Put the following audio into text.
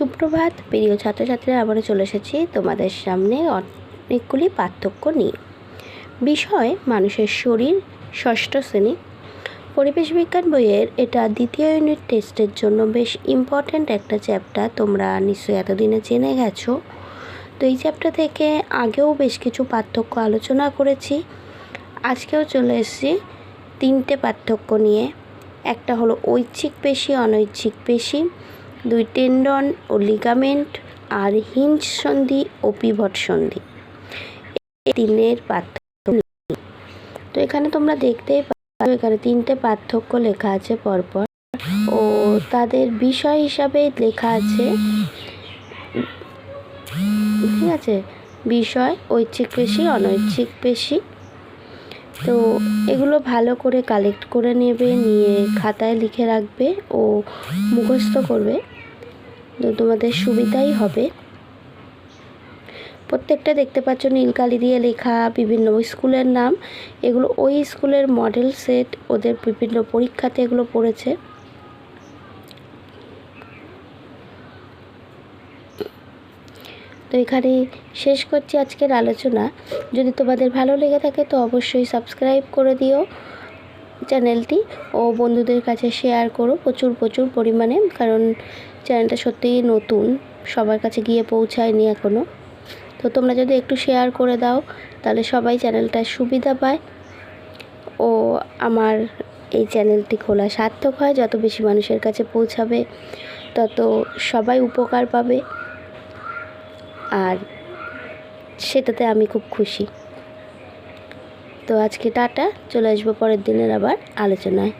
সুপ্রভাত, প্রিয় ছাত্রছাত্রীরা, আবারও চলে এসেছি তোমাদের সামনে অনেকগুলি পার্থক্য নিয়ে। বিষয়, মানুষের শরীর, ষষ্ঠ শ্রেণি। পরিবেশ বিজ্ঞান বইয়ের এটা দ্বিতীয় ইউনিট টেস্টের জন্য বেশ ইম্পর্ট্যান্ট একটা চ্যাপ্টার তোমরা নিশ্চয়ই এতদিনে জেনে গেছো। তো এই চ্যাপ্টার থেকে আগেও বেশ কিছু পার্থক্য আলোচনা করেছি। আজকেও চলে এসেছি তিনটে পার্থক্য নিয়ে। একটা হলো ঐচ্ছিক পেশি, অনৈচ্ছিক পেশি। দুই টেন্ডন ও লিগামেন্ট আর হিঞ্জ সন্ধি ও পিভট সন্ধি তিনের পার্থক্য তো এখানে তোমরা দেখতেই পাচ্ছ, এখানে তিনটে পার্থক্য লেখা আছে পরপর। ও তাদের বিষয় হিসাবে লেখা আছে, ঠিক আছে? বিষয়, ঐচ্ছিক পেশি, অনৈচ্ছিক পেশি। তো এগুলো ভালো করে কালেক্ট করে নেবে, নিয়ে খাতায় লিখে রাখবে ও মুখস্থ করবে। তো তোমাদের সুবিধাই হবে। প্রত্যেকটা দেখতে পাচ্ছ নীলকালি দিয়ে লেখা, বিভিন্ন স্কুলের নাম। এগুলো ওই স্কুলের মডেল সেট ওদের বিভিন্ন পরীক্ষাতে এগুলো পড়েছে। তো এখানে শেষ করছি আজকের আলোচনা। যদি তোমাদের ভালো লেগে থাকে তো অবশ্যই সাবস্ক্রাইব করে দিও চ্যানেলটি ও বন্ধুদের কাছে শেয়ার করো প্রচুর প্রচুর পরিমাণে, কারণ চ্যানেলটা সত্যিই নতুন, সবার কাছে গিয়ে পৌঁছায়নি এখনও তো তোমরা যদি একটু শেয়ার করে দাও, তাহলে সবাই চ্যানেলটার সুবিধা পায়। ও আমার এই চ্যানেলটি খোলা সার্থক হয়, যত বেশি মানুষের কাছে পৌঁছাবে, তত সবাই উপকার পাবে। সেটাতে আমি খুব খুশি। তো আজকে টাটা চলে আসব পরের দিনের আবার আলোচনায়।